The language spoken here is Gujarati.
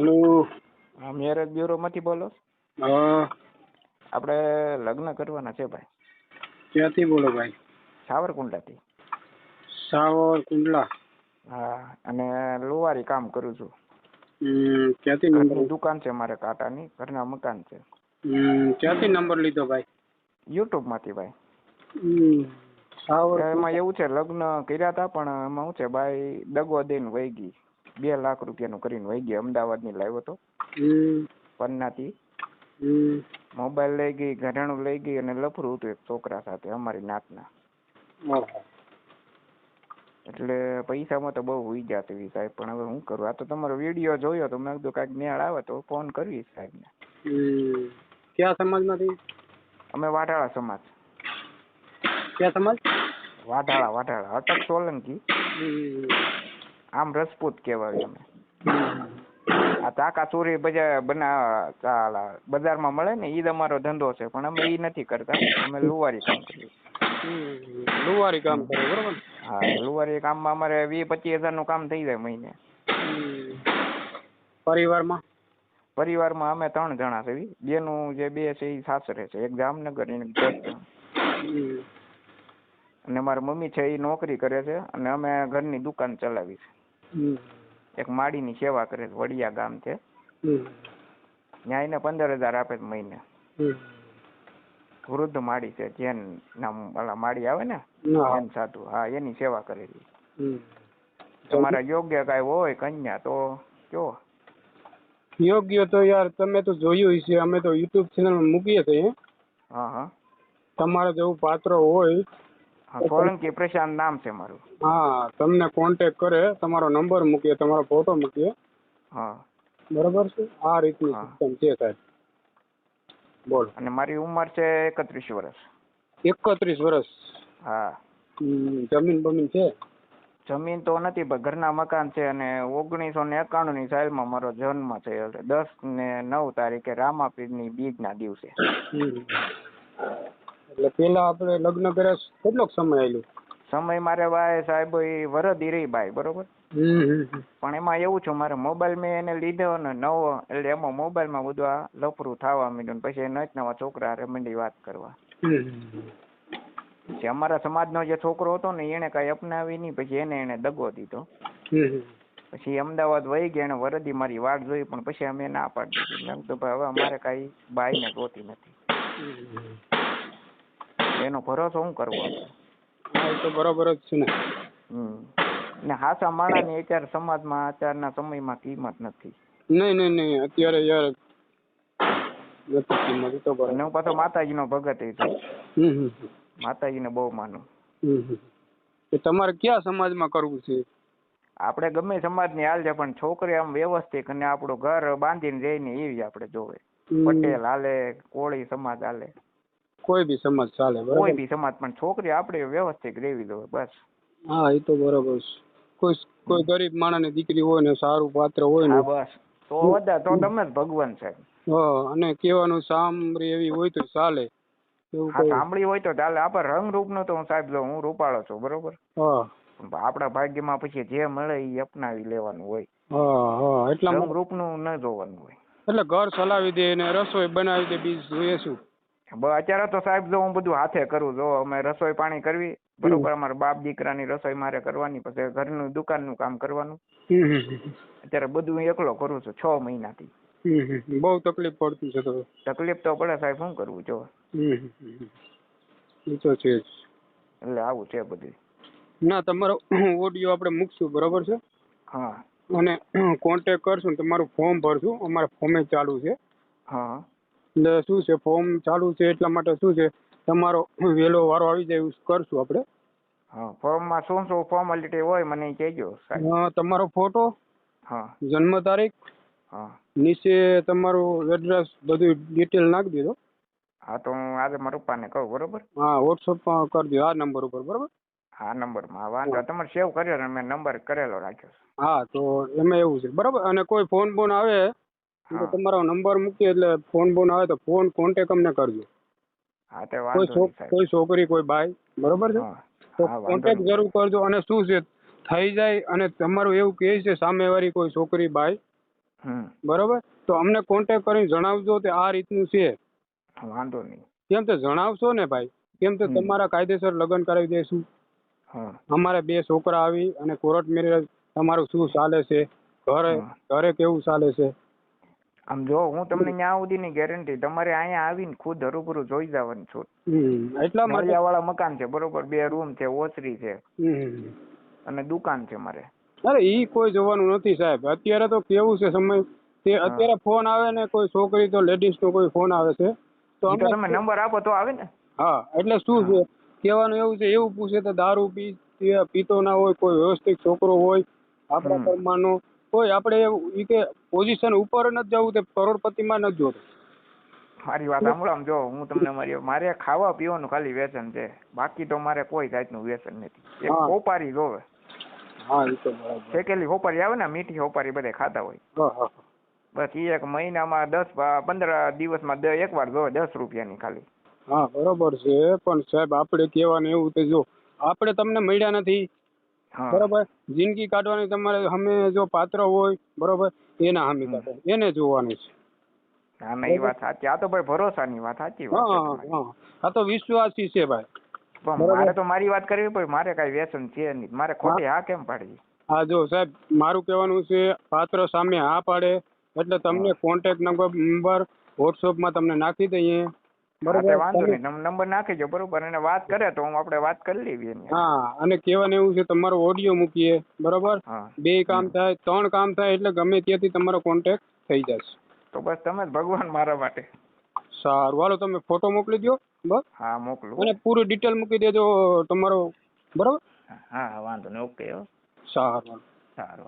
હેલો હા મેરેજ બ્યુરોમાંથી બોલો હા. આપણે લગ્ન કરવાના છે ભાઈ. ક્યાંથી બોલો ભાઈ? સાવરકુંડલાથી. સાવર કુંડલા હા અને લુવારી કામ કરું છું. ક્યાંથી નંબર? દુકાન છે મારે કાંટાની ઘરના મકાન છે. ક્યાંથી નંબર લીધો ભાઈ? યુટ્યુબમાંથી ભાઈ. એમાં એવું છે લગ્ન કર્યા હતા પણ એમાં શું છે ભાઈ દગો દઈને વહી ગઈ. બે લાખ રૂપિયાનું કરીને વહી ગઈ અમદાવાદની લાવ્યો હતો. પન્નાથી. મોબાઈલ લઈ ગઈ ઘરેણું લઈ ગઈ અને લફરું હતું એક છોકરા સાથે અમારી નાતના. એટલે પૈસામાં તો બહુ જાત જતી સાહેબ પણ હવે શું કરું? આ તો તમારો વીડિયો જોયો તો મેં કીધું કાંઈક નેળ આવે તો ફોન કરવી સાહેબને. કયા સમાજમાંથી? અમે વાઢાળા સમાજ. કયા સમાજ? વાઢાળા વાઢાળા. અટક સોલંકી. આમ રજપૂત કહેવાય અમે આ ચાકા ચોરી બજાર બના બજારમાં મળે ને ઈ જ અમારો ધંધો છે પણ અમે ઈ નથી કરતા. અમે લુવારી કામ કરીએ લુવારી કામ કરે બરોબર હા લુવારી કામમાં અમારે વીસ પચીસ હજારનું કામ થઈ જાય મહિને. પરિવારમાં? પરિવારમાં અમે ત્રણ જણા છે. બેનું જે બે છે એ સાસરે છે એક જામનગર અને અને મારા મમ્મી છે એ નોકરી કરે છે અને અમે ઘરની દુકાન ચલાવી છે એક માડીની સેવા કરે છે વડિયા ગામ છે. ત્યાં એને પંદર હજાર આપે છે મહિને. વૃદ્ધ માડી છે જૈન નામ ઓલા માડી આવે ને. જૈન સાધુ હા એની સેવા કરેલી તમારા યોગ્ય કાંઈ હોય કન્યા તો કયો? યોગ્ય તો યાર તમે તો જોયું છે અમે તો યુટ્યુબ ચેનલ મૂકીએ છીએ. હા હા. તમારે જેવું પાત્ર હોય સોલંકી પ્રશાંત નામ છે મારું. હા તમને કોન્ટેક કરે તમારો નંબર મૂકીએ તમારો ફોટો મૂકીએ. હા. બરોબર છે? આ રીતની સિસ્ટમ છે સાહેબ. બોલ. અને મારી ઉંમર છે એકત્રીસ વર્ષ. એકત્રીસ વર્ષ. હા. જમીન બમીન છે? જમીન તો નથી પણ ઘરના મકાન છે અને ઓગણીસો ને એકાણું ની સાલમાં મારો જન્મ છે એટલે દસ ને નવ તારીખે રામાપીરની બીજ ના દિવસે. એટલે પેલા આપણે લગ્ન કર્યા કેટલો સમય આવેલો સમય મારે ભાઈ સાહેબ એ વરદી રહી ભાઈ બરોબર. પણ એમાં એવું છે મારે મોબાઈલ મેં એને લીધો ને નવો એટલે એમાં મોબાઈલમાં બધું આ લફરું થવા માંડ્યું પછી નચ નવા છોકરા રમંડી વાત કરવા. પછી અમારા સમાજનો જે છોકરો હતો ને એને કાંઈ અપનાવી નહીં પછી એને એને દગો દીધો. પછી અમદાવાદ વહી ગયા એને વરદી મારી વાટ જોઈ પણ પછી અમે ના પાડી દીધી. મેં ભાઈ હવે અમારે કાંઈ બાઈને જોતી નથી. એનો ભરોસો શું કરવો એ તો બરોબર જ છે ને. ને હાસા માણાની અત્યારે સમાજમાં અત્યારના સમયમાં કિંમત નથી. નહીં નહીં નહીં અત્યારે યાર નથી કિંમત તો બરોબર. હું પાછો માતાજીનો ભગત છું. માતાજીને બહુ માનું. તમારે કયા સમાજમાં કરવું છે? આપણે ગમે સમાજની હાલ છે પણ છોકરી આમ વ્યવસ્થિત અને આપણું ઘર બાંધીને રહીને એવી આપણે જોવે. પટેલ હાલે કોળી સમાજ હાલે. કોઈ બી સમાજ ચાલે કોઈ બરોબર બી સમાજ પણ છોકરી આપણે વ્યવસ્થિત રહેવી દો બસ. હા એ તો બરોબર છે. કોઈ કોઈ ગરીબ માણસની દીકરી હોય ને સારું પાત્ર હોય ને બસ. તો વધારે તો તમે જ ભગવાન છે. હા અને કહેવાનું સાંભળી એવી હોય તો ચાલે. હા સાંભળી હોય તો ચાલે. આપણે રંગ રૂપનું તો હું સાહેબ જો હું રૂપાળો છું બરોબર? હા. આપણા ભાગ્યમાં પછી જે મળે એ અપનાવી લેવાનું હોય. હા હા એટલા રૂપનું રૂપનું ન જોવાનું હોય. એટલે ઘર ચલાવી દે ને રસોઈ બનાવી દે બીજ જોઈએ શું? અત્યારે તો સાહેબ જો હું બધું હાથે કરું જો અમે રસોઈ પાણી કરવી બરોબર અમારા બાપ દીકરાની રસોઈ મારે કરવાની પછી ઘરનું દુકાનનું કામ કરવાનું. અત્યારે બધું એકલો કરું છું છ મહિનાથી. બહુ તકલીફ પડતી છે તો. તકલીફ તો પડે સાહેબ શું કરવું જો. તો છે એટલે આવું છે બધું. ના તમારો ઓડિયો આપણે મૂકશું બરોબર છે? હા. અને કોન્ટેક કરશું તમારું ફોર્મ ભરશું અમારા ફોર્મે ચાલુ છે. હા. શું છે? ફોર્મ ચાલુ છે એટલા માટે શું છે? તમારો વહેલો વારો આવી જાય એવું કરશું આપણે. હા ફોર્મમાં શું શું ફોર્માલિટી હોય મને કહેજો તમારો ફોટો હા. જન્મ તારીખ હા. નીચે તમારું એડ્રેસ બધું ડિટેલ નાખી દીધો. હા તો હું આજે મારા પપ્પાને કહું બરોબર? હા વોટ્સઅપમાં કરી દો આ નંબર ઉપર બરોબર? આ નંબરમાં વાંધો તમારે સેવ કર્યો ને મેં નંબર કરેલો રાખ્યો હા તો એમાં એવું છે બરાબર? અને કોઈ ફોન બોન આવે તો તમારો નંબર મૂકીએ એટલે ફોન બોન આવે તો ફોન કોન્ટેક અમને કરજો. હા તે કોઈ વાંધો નહીં કોઈ છોકરી કોઈ બાઈ બરોબર છે? તો કોન્ટેક જરૂર કરજો અને શું છે થઈ જાય અને તમારું એવું કહે છે સામેવાળી કોઈ છોકરી બાઈ બરોબર? તો અમને કોન્ટેક કરીને જણાવજો કે આ રીતનું છે. વાંધો નહીં. કેમ તો જણાવશો ને ભાઈ? કેમ તો તમારા કાયદેસર લગ્ન કરાવી દઈશું અમારે બે છોકરા આવી અને કોર્ટ મેરેજ તમારું શું ચાલે છે? ઘરે ઘરે કેવું ચાલે છે? આમ જો હું તમને ત્યાં સુધીની ગેરંટી તમારે અહીંયા આવીને ખુદ હરૂભરૂ જોઈ જવાનું છું. એટલા વાળા મકાન છે બરોબર બે રૂમ છે ઓસરી છે. અને દુકાન છે મારે. અરે ઈ કોઈ જોવાનું નથી સાહેબ. અત્યારે તો કેવું છે સમય? તે અત્યારે ફોન આવે ને કોઈ છોકરી તો લેડીઝ નો કોઈ ફોન આવે છે. તો તમે નંબર આપો તો આવે ને. હા એટલે શું છે? કહેવાનું એવું છે એવું પૂછે તો દારૂ પી પીતો ના હોય કોઈ વ્યવસ્થિત છોકરો હોય આપણા. ઘરમાંનો કોઈ આપણે ઈ કે પોઝિશન ઉપર નથી જવું તે કરોડપતિમાં નથી જોતું. મારી વાત સાંભળો આમ જો હું તમને મારી મારે ખાવા પીવાનું ખાલી વ્યસન છે. બાકી તો મારે કોઈ જાતનું વ્યસન નથી. એક. હોપારી જોવે હા એ તો બરાબર. શેકેલી હોપારી આવે ને મીઠી હોપારી બધે ખાતા હોય. બસ એ એક મહિનામાં દસ પંદર દિવસમાં દ- એક વાર જોવે દસ રૂપિયાની ખાલી. હા બરોબર છે. પણ સાહેબ આપણે કહેવાનું એવું તો જો આપણે તમને મળ્યા નથી. બરોબર? જિંદગી કાઢવાની તમારે અમે જો પાત્ર હોય બરોબર? એના હામી. કાઢો. એને જોવાનું છે. ના ના એ વાત સાચી. આ તો ભાઈ ભરોસાની વાત સાચી વાત આ તો વિશ્વાસી છે ભાઈ. પણ મારે તો મારી વાત કરવી પડે. મારે કઈ વ્યસન છે નહીં. મારે ખોટી હા કેમ પાડવી હા જો સાહેબ મારું કહેવાનું છે પાત્ર સામે હા પાડે. એટલે તમને કોન્ટેક્ટ નંબર નંબર વોટ્સઅપમાં તમને નાખી દઈએ. બરોબર. વાંધો નહીં. નંબર નાખી જો બરોબર? અને વાત કરે તો હું આપણે વાત કરી લેવી એની હા અને કહેવાનું એવું છે તમારો ઓડિયો મૂકીએ બરોબર? બે કામ થાય ત્રણ કામ થાય એટલે ગમે ત્યાંથી તમારો કોન્ટેક્ટ થઈ જશે. તો બસ તમે જ ભગવાન મારા માટે. સારું. હાલો તમે ફોટો મોકલી દો બસ. હા મોકલું. અને પૂરી ડિટેલ મૂકી દેજો તમારો બરોબર? હા વાંધો નહીં. ઓકે સારું સારું